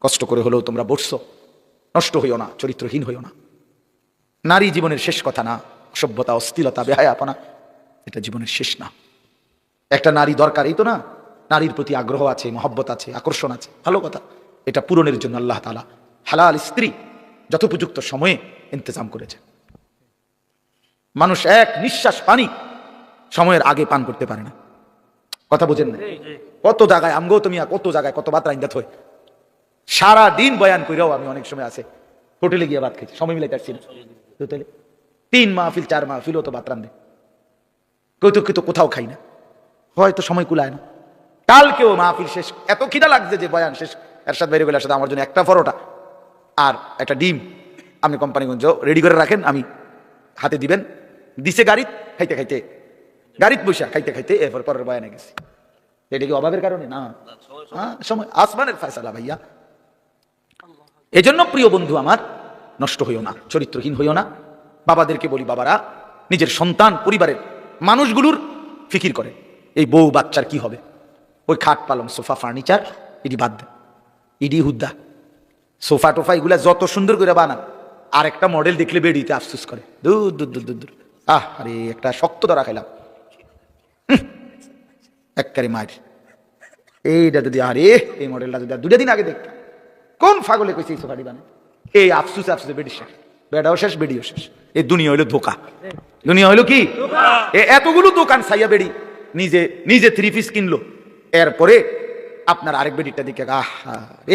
কষ্ট করে হলেও তোমরা বসছো। নষ্ট হইও না চরিত্রহীন হইও না। নারী জীবনের শেষ কথা না সভ্যতা অস্থিরতা বেহায়াপনা এটা জীবনের শেষ না। একটা নারী দরকার এই তো না। নারীর প্রতি আগ্রহ আছে মহব্বত আছে আকর্ষণ আছে ভালো কথা। এটা পূরণের জন্য আল্লাহ তালা হালাল স্ত্রী যথোপযুক্ত সময়ে ইন্তজাম করেছে। মানুষ এক নিঃশ্বাস পানি সময়ের আগে পান করতে পারে না। কথা বোঝেন না। কত জায়গায় আমগো তুমি কত জায়গায় কত বাত রাইন্দাত হয়। সারা দিন বয়ান কইরাও আমি অনেক সময় আছে। হোটেলে গিয়ে ভাত খেয়েছি সময় মিলাই পারছি না। হোটেলে তিন মাহফিল চার মাহফিলও তো ভাত রান্ধে। কেউ তো তো কোথাও খাই না। হয়তো সময় কুলায় না। কালকেও মাহফিল শেষ। এত খিদা লাগছে যে বয়ান শেষ। এরশাদ বাইরে গেলে সাথে আমার জন্য একটা পরোটা আর একটা ডিম। আপনি কোম্পানিগঞ্জ রেডি করে রাখেন আমি হাতে দিবেন। দিছে গাড়িত খাইতে খাইতে। গাড়িত বসা খাইতে খাইতে এরপর পরের বয়ানে গেছি। এটা কি অভাবের কারণে? না। হ্যাঁ, সময়। আসমানের ফয়সালা ভাইয়া। এজন্য প্রিয় বন্ধু আমার, নষ্ট হইও না, চরিত্রহীন হইও না। বাবাদেরকে বলি, বাবারা, নিজের সন্তান, পরিবারের মানুষগুলোর ফিকির করে। এই বউ বাচ্চার কি হবে? ওই খাট পালং, সোফা, ফার্নিচার, ইডি বাদ দেন ইডি হুদ্দা। সোফা টোফা এগুলা যত সুন্দর করে বানান আর একটা মডেল দেখলে বেরিয়েতে আফসুস করে। দূর দূর দূর দূর দূর। আহ, আরে, একটা শক্ত ধরা খাইলাম। এককারে মায়ের। এইটা যদি, আরে, এই মডেলটা যদি দুটা দিন আগে দেখতাম। কোন ফাগলে কইছে এই সোফাটি বানায়? এই আফসুস আফসুসে বেডি শেষ বেডাও শেষ বেডিও শেষ। এই দুনিয়া হইল ধোকা। দুনিয়া হইল কি? এতগুলো দোকান সাইয়া বেডি নিজে নিজে থ্রি পিস কিনলো। এরপরে আপনার আরেক বেডিটা দিকে আহা রে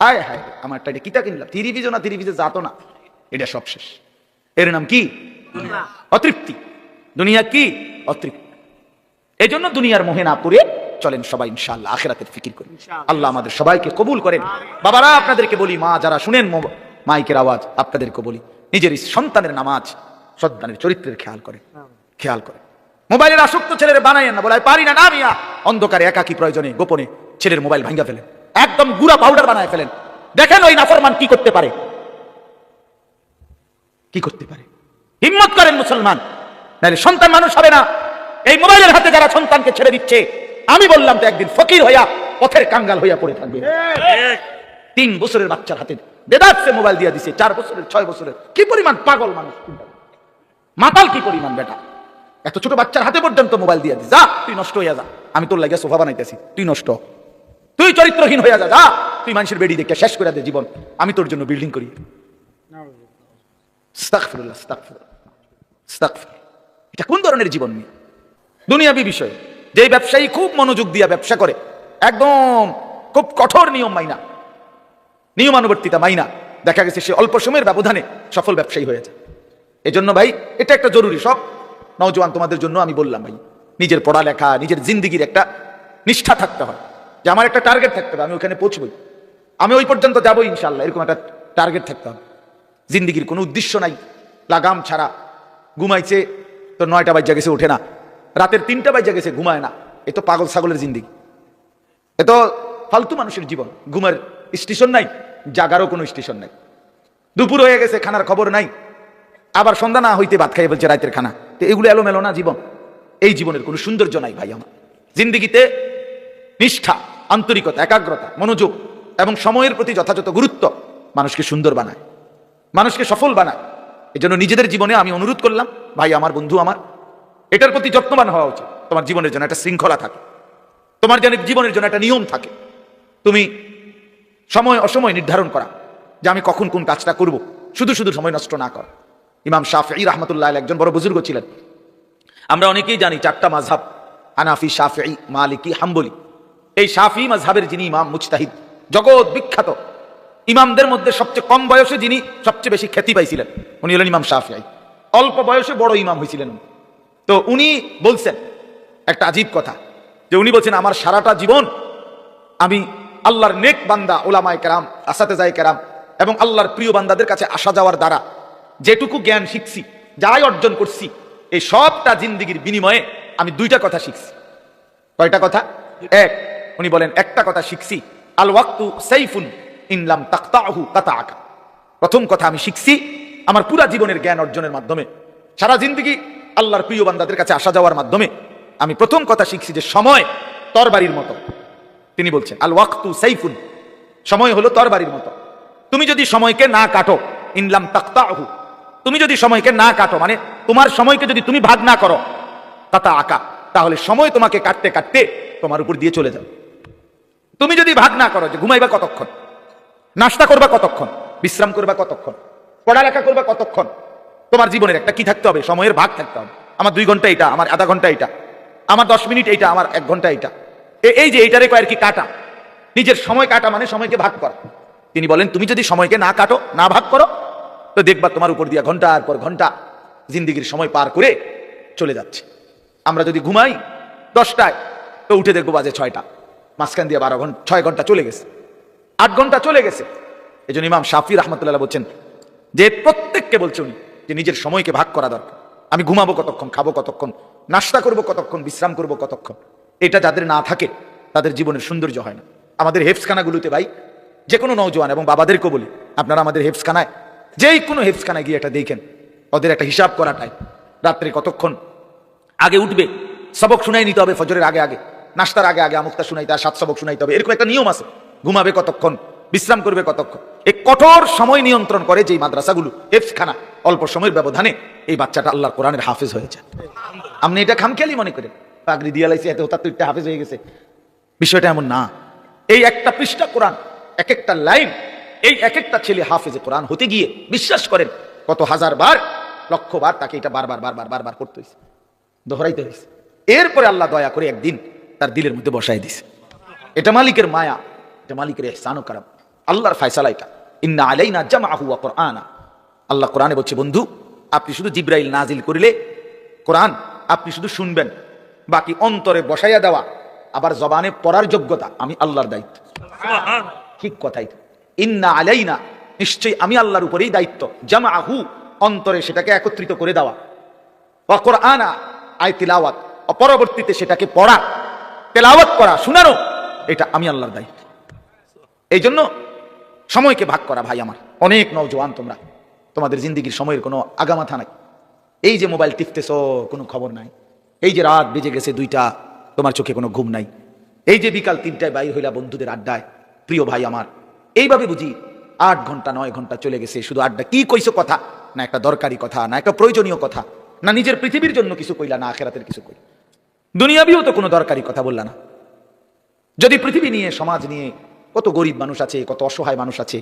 হায় হায় আমারটা এটা কিতা কিনলাম। থ্রি পিসও না থ্রি পিসে যাতো না। এটা সব শেষ। এর নাম কি? অতৃপ্তি। দুনিয়া কি? অতৃপ্তি। এই জন্য দুনিয়ার মোহে না পড়ে চলেন সবাই ইনশাআল্লাহ আখেরাতের ফিকির করি। আল্লাহ আমাদের সবাইকে কবুল করেন। বাবারা আপনাদেরকে বলি মা যারা শুনেন মাইকের আওয়াজ আপনাদেরকে বলি নিজের সন্তানের নামাজ সন্তানের চরিত্রের খেয়াল করেন। খেয়াল করেন। মোবাইলের আসক্ত ছেলের বানাইয়েন না বলে পারি না। না মিয়া অন্ধকারে একাকি প্রয়োজনে গোপনে ছেলের মোবাইল ভাঙ্গা ফেলেন। একদম গুড়া পাউডার বানায় ফেলেন। দেখেন ওই নাফরমান কি করতে পারে। কি করতে পারে। হিম্মত করেন মুসলমান। নাহলে সন্তান মানুষ হবে না। এই মোবাইলের হাতে যারা সন্তানকে ছেড়ে দিচ্ছে আমি বললাম তো একদিন ফকির হইয়া পথের কাঙ্গাল হইয়া পড়ে থাকবে। তিন বছরের বাচ্চার হাতে বেদাচ্ছে মোবাইল দিয়ে দিছে চার বছরের ছয় বছরের। কি পরিমাণ পাগল মানুষ মাতাল কি পরিমাণ বেটা? এত ছোট বাচ্চার হাতে পর্যন্ত মোবাইল দিয়ে দিস যা তুই নষ্ট হইয়া যা। আমি তোর লাগিয়া সোফা বানাইতেছি তুই নষ্ট। তুই চরিত্রহীন হইয়া যা যা। তুই মানুষের বেডি দেখে শেষ করে দে জীবন। আমি তোর জন্য বিল্ডিং করি। এটা কোন ধরনের জীবন নিয়ে দুনিয়াবি বিষয়। যে ব্যবসায়ী খুব মনোযোগ দিয়া ব্যবসা করে, একদম খুব কঠোর নিয়ম মাইনা, নিয়মানুবর্তিতা মাইনা, দেখা গেছে সে অল্প সময়ের ব্যবধানে সফল ব্যবসায়ী হয়েছে এজন্য ভাই, এটা একটা জরুরি, সব নওজোয়ান তোমাদের জন্য আমি বললাম ভাই, নিজের পড়ালেখা, নিজের জিন্দিগির একটা নিষ্ঠা থাকতে হয়, যে আমার একটা টার্গেট থাকতে হবে, আমি ওখানে পৌঁছবই। আমি ওই পর্যন্ত যাব ইনশাল্লাহ এরকম একটা টার্গেট থাকতে হবে। জিন্দিগির কোনো উদ্দেশ্য নাই, লাগাম ছাড়া, ঘুমাইছে তো নয়টা বাজ্যা গেছে, ওঠে না। রাতের তিনটা বাজ্যা গেছে, ঘুমায় না। এ তো পাগল ছাগলের জিন্দিগি। এ তো ফালতু মানুষের জীবন। ঘুমের স্টেশন নাই, জাগারও কোনো স্টেশন নাই। দুপুর হয়ে গেছে, খানার খবর নাই। আবার সন্ধ্যা না হইতে ভাত খাইয়ে বলছে রাতের খানা। তো এগুলো এলোমেলো না জীবন? এই জীবনের কোনো সৌন্দর্য নাই ভাই আমার। জিন্দিগিতে নিষ্ঠা, আন্তরিকতা, একাগ্রতা, মনোযোগ এবং সময়ের প্রতি যথাযথ গুরুত্ব মানুষকে সুন্দর বানায়। মানুষকে সফল বানায়। এই জন্য নিজেদের জীবনে আমি অনুরোধ করলাম, ভাই আমার, বন্ধু আমার এটার প্রতি যত্নবান হওয়া উচিত। তোমার জীবনের জন্য একটা শৃঙ্খলা থাকে। তোমার যেন জীবনের জন্য একটা নিয়ম থাকে। তুমি সময় অসময় নির্ধারণ করা যে আমি কখন কোন কাজটা করব। শুধু শুধু সময় নষ্ট না করা। ইমাম শাফি রহমতুল্লাহ একজন বড় বুজুর্গ ছিলেন। আমরা অনেকেই জানি চারটা মাঝহাব আনাফি শাফি মালিকি, হাম্বলি। এই শাফি মাঝহাবের যিনি ইমাম মুজতাহিদ, জগৎ বিখ্যাত। ইমামদের মধ্যে সবচেয়ে কম বয়সে যিনি সবচেয়ে বেশি খ্যাতি পাইছিলেন, উনি হলেন ইমাম শাফিআই অল্প বয়সে বড় ইমাম হয়েছিলেন। তো উনি বলছেন, একটা আজীব কথা, যে উনি বলছেন, আমার সারাটা জীবন আমি আল্লাহর নেক বান্দা, ওলামায় কেরাম আসাতে যায় কেরাম এবং আল্লাহর প্রিয় বান্দাদের কাছে আসা যাওয়ার দ্বারা যেটুকু জ্ঞান শিখছি, যাই অর্জন করছি, এই সবটা জিন্দিগির বিনিময়ে আমি দুইটা কথা শিখছি। কয়টা কথা? এক, উনি বলেন, একটা কথা শিখছি, আল ওয়াক্তু সাইফুন ইনলাম তাক্তাহু কাতাআকা। প্রথম কথা আমি শিখছি, আমার পুরা জীবনের জ্ঞান অর্জনের মাধ্যমে। সারা জিন্দগি আল্লাহর প্রিয় বান্দাদের কাছে আসা যাওয়ার মাধ্যমে আমি প্রথম কথা শিখছি যে সময় তরবারির মতো। তিনি বলছেন, আল ওয়াক্তু সাইফুন। সময় হলো তর বাড়ির মতো। তুমি যদি সময়কে না কাটো ইনলাম তাক্তাহু। তুমি যদি সময়কে না কাটো মানে তোমার সময়কে যদি তুমি ভাগ না করো, তাতা আঁকা। তাহলে সময় তোমাকে কাটতে কাটতে তোমার উপর দিয়ে চলে যাবে। তুমি যদি ভাগ না করো, যে ঘুমাইবা কতক্ষণ নাস্তা করবা কতক্ষণ, বিশ্রাম করবা কতক্ষণ, পড়ালেখা করবা কতক্ষণ তোমার জীবনের একটা কি থাকতে হবে? সময়ের ভাগ থাকতে হবে। আমার দুই ঘণ্টা এটা, আমার আধা ঘণ্টা এটা, আমার দশ মিনিট এইটা আমার এক ঘণ্টা এইটা এই যে এইটারে কয়ের কি কাটা? নিজের সময় কাটা মানে সময়কে ভাগ করা। তিনি বলেন, তুমি যদি সময়কে না কাটো, না ভাগ করো, তো দেখবা তোমার উপর দিয়া ঘণ্টার পর ঘণ্টা জিন্দিগির সময় পার করে চলে যাচ্ছে। আমরা যদি ঘুমাই দশটায়, তো উঠে দেখব বাজে ছয়টা। মাঝখান দিয়ে বারো ঘণ্টা ছয় ঘণ্টা চলে গেছে। আট ঘণ্টা চলে গেছে। এই জন্য ইমাম শাফি রহমতুল্লাহ বলছেন, যে প্রত্যেককে বলছে উনি যে নিজের সময়কে ভাগ করা দরকার। আমি ঘুমাবো কতক্ষণ, খাব কতক্ষণ নাস্তা করব কতক্ষণ, বিশ্রাম করব কতক্ষণ, এটা যাদের না থাকে, তাদের জীবনের সৌন্দর্য হয় না। আমাদের হেফসখানাগুলোতে ভাই যে কোনো নৌজওয়ান এবং বাবাদেরকেও বলি আপনারা আমাদের হেফসখানায় যেই কোনো হেফসখানায় গিয়ে এটা দেখেন। ওদের একটা হিসাব করাটাই। রাত্রে কতক্ষণ? আগে উঠবে, সবক শুনাই নিতে হবে ফজরের আগে আগে নাস্তার আগে আগে আমুক্তা শুনাইতে আর সাত সবক শুনাইতে হবে, এরকম একটা নিয়ম আছে। ঘুমাবে কতক্ষণ? বিশ্রাম করবে কতক্ষণ? এই কঠোর সময় নিয়ন্ত্রণ করে যেই মাদ্রাসাগুলো এফখানা অল্প সময়ের ব্যবধানে এই বাচ্চাটা আল্লাহর কোরআনের হাফেজ হয়েছে আপনি এটা খামখেয়ালি মনে করেন? পাগড়ি দিয়ে লাইছে, এত তার তো একটা হাফেজ হয়ে গেছে। বিষয়টা এমন না। এই একটা পৃষ্ঠা কোরআন এক একটা লাইন, এই এক একটা ছেলে হাফেজে কোরআন হতে গিয়ে বিশ্বাস করেন, কত হাজার বার, লক্ষ বার তাকে এটা বারবার বারবার বারবার করতে হয়েছে দোহরাইতে হয়েছে এরপরে আল্লাহ দয়া করে একদিন তার দিলের মধ্যে বসাই দিছে। এটা মালিকের মায়া, এটা মালিকের এহসানও কারাম। আল্লাহর ফায়সালা এটা। ইন্না আলাইনা জামাহু ওয়া কোরআনা। আল্লাহ কোরআনে বলছে বন্ধু আপনি শুধু জিব্রাইল নাজিল করিলে কোরআন আপনি শুধু শুনবেন বাকি অন্তরে বসাইয়া দেওয়া আবার জবানে পড়ার যোগ্যতা আমি আল্লাহর দায়িত্ব। ঠিক কথাই। ইন্না আলাইনা নিশ্চয়ই আমি আল্লাহর উপরেই দায়িত্ব জামা আহু অন্তরে সেটাকে একত্রিত করে দেওয়া। ওয়া কোরআনা আয় তিলাওয়াত ও পরবর্তীতে সেটাকে পড়া তেলাওয়াত করা শোনানো এটা আমি আল্লাহর দায়িত্ব। এই জন্য সময়কে ভাগ করা, ভাই আমার। অনেক নৌজওয়ান তোমরা। তোমাদের জিন্দিগির সময়ের কোনো আগামাথা নাই। এই যে মোবাইল টিপতেছ, কোনো খবর নাই। এই যে রাত বেজে গেছে দুইটা, তোমার চোখে কোনো ঘুম নাই। এই যে বিকাল তিনটায় বাইর হইলা বন্ধুদের আড্ডায়, প্রিয় ভাই আমার। এইভাবে বুঝি আট ঘণ্টা, নয় ঘণ্টা চলে গেছে, শুধু আড্ডা। কি কইছো কথা? না একটা দরকারি কথা, না একটা প্রয়োজনীয় কথা। না নিজের পৃথিবীর জন্য কিছু কইলা, না আখেরাতের কিছু কইলা। দুনিয়াবিও তো কোনো দরকারি কথা বললা না। যদি পৃথিবী নিয়ে, সমাজ নিয়ে কত গরিব মানুষ আছে, কত অসহায় মানুষ আছে,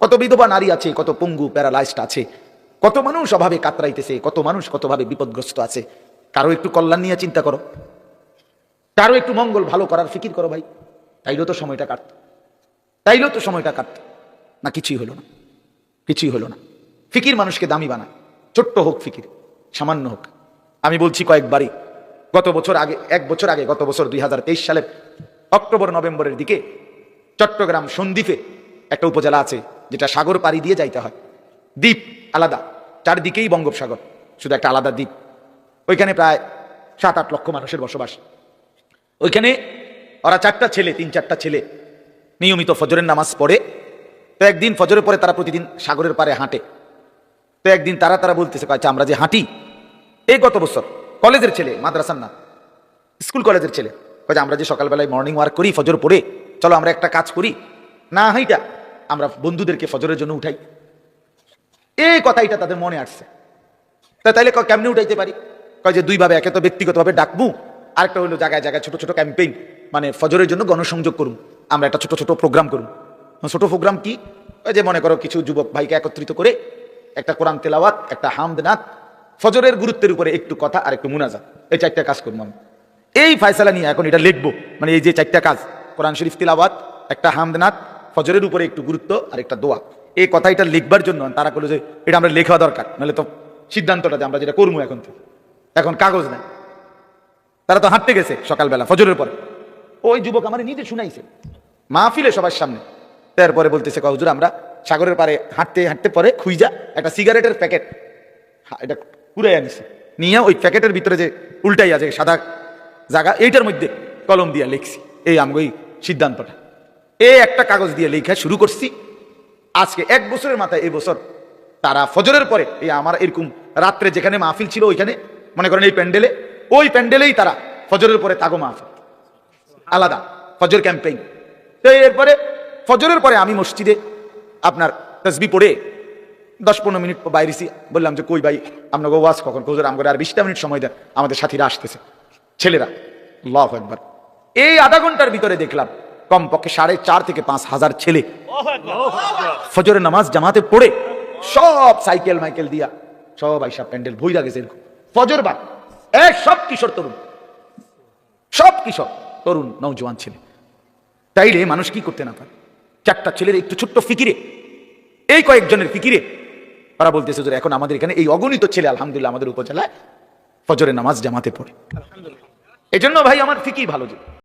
কত বিধবা নারী আছে, কত পঙ্গু প্যারালাইজড আছে, কত মানুষ অভাবে কাতরাইতেছে, কত মানুষ কতভাবে বিপদগ্রস্ত আছে। কারও একটু কল্যাণ নিয়ে চিন্তা করো। কারও একটু মঙ্গল ভালো করার ফিকির করো ভাই। তাইলেও তো সময়টা কাটত। তাইলেও তো সময়টা কাটত। না, কিছুই হলো না। কিছুই হলো না। ফিকির মানুষকে দামি বানায়। ছোট্ট হোক ফিকির, সামান্য হোক। আমি বলছি কয়েকবারই, গত বছর আগে, এক বছর আগে, গত বছর দুই সালের অক্টোবর, নভেম্বরের দিকে চট্টগ্রাম সন্দ্বীপে একটা উপজেলা আছে, যেটা সাগর পাড়ি দিয়ে যাইতে হয়। দ্বীপ আলাদা, চারদিকেই বঙ্গোপসাগর, শুধু একটা আলাদা দ্বীপ। ওইখানে প্রায় সাত আট লক্ষ মানুষের বসবাস। ওইখানে ওরা চারটা ছেলে, তিন চারটা ছেলে, নিয়মিত ফজরের নামাজ পড়ে। তো একদিন ফজরের পরে তারা প্রতিদিন সাগরের পারে হাঁটে। তো একদিন তারা তারা বলতেছে কয়েছে আমরা যে হাঁটি, এই গত বছর কলেজের ছেলে, মাদ্রাসার না, স্কুল কলেজের ছেলে আমরা যে সকালবেলায় মর্নিং ওয়ার্ক করি ফজর পড়ে চলো আমরা একটা কাজ করি। না হাইটা, আমরা বন্ধুদেরকে ফজরের জন্য উঠাই। এই কথাইটা তাদের মনে আসছে। তা তাইলে কেমনে উঠাইতে পারি? কয় যে দুইভাবে, একে তো ব্যক্তিগতভাবে ডাকবো, আরেকটা হলো জায়গায় জায়গায় ছোট ছোট ক্যাম্পেইন মানে ফজরের জন্য গণসংযোগ করুন। আমরা একটা ছোট ছোট প্রোগ্রাম করুন। ছোট প্রোগ্রাম কি? যে মনে করো কিছু যুবক ভাইকে একত্রিত করে একটা কোরআন তেলাওয়াত, একটা হামদনাথ ফজরের গুরুত্বের উপরে একটু কথা আর একটু মুনাজা এই চারটা কাজ করব আমি। এই ফায়সালা নিয়ে এখন এটা লিখব মানে এই যে চারটা কাজ কোরআন শরীফ তিলাওয়াত, একটা হামদনাথ ফজরের উপরে একটু গুরুত্ব আর একটা দোয়া। এই কথা এটা লিখবার জন্য তারা করল যে, এটা আমরা লেখা দরকার, নাহলে তো সিদ্ধান্তটা যে আমরা যেটা করব এখন থেকে। এখন কাগজ নেই। তারা তো হাঁটতে গেছে সকালবেলা, ফজরের পরে। ওই যুবক আমার নিজে শুনাইছে, মাহফিলে সবার সামনে। তারপরে বলতেছে হুজুর, আমরা সাগরের পারে হাঁটতে হাঁটতে পরে খুইজা একটা সিগারেটের প্যাকেট এটা পুরাই আনিছে। নিয়ে ওই প্যাকেটের ভিতরে যে উল্টাই আছে সাদা জায়গা এইটার মধ্যে কলম দিয়া লিখছি। এই আমি সিদ্ধান্তটা। এই একটা কাগজ দিয়ে লেখা শুরু করছি। আজকে এক বছরের মাথায় এই বছর তারা ফজরের পরে এই আমার এরকম রাত্রে যেখানে মাহফিল ছিল ওইখানে, মনে করেন এই প্যান্ডেলে, ওই প্যান্ডেলেই তারা ফজরের পরে তাগো মাহফিল। আলাদা, ফজর ক্যাম্পেইন। তো এরপরে ফজরের পরে আমি মসজিদে আপনার তসবি পড়ে দশ পনেরো মিনিট বাইরেছি, বললাম যে, কই ভাই, আপনাকে ওয়াজ কখন? কোজোর আমাকে আর বিশটা মিনিট সময় দেন, আমাদের সাথীরা আসতেছে। ছেলেরা লভ একবার এই আধা ঘণ্টার ভিতরে দেখলাম কমপক্ষে সাড়ে চার থেকে পাঁচ হাজার ছেলে। ফজরের নামাজ জামাতে পড়ে সব সাইকেল মাইকেল দিয়া সব আইসা প্যান্ডেল ভইরা গেছে এরকম। ফজর বা এক সব কিশোর তরুণ। সব কিশোর তরুণ নৌজওয়ান ছেলে। তাইলে মানুষ কি করতে না পারে? চারটা ছেলের একটু ছোট্ট ফিকিরে। এই কয়েকজনের ফিকিরে। তারা বলতেছে যে এখন আমাদের এখানে এই অগণিত ছেলে আলহামদুলিল্লাহ আমাদের উপজেলায় ফজরের নামাজ জামাতে পড়ে। এই জন্য ভাই আমার ফিকি ভালো যে।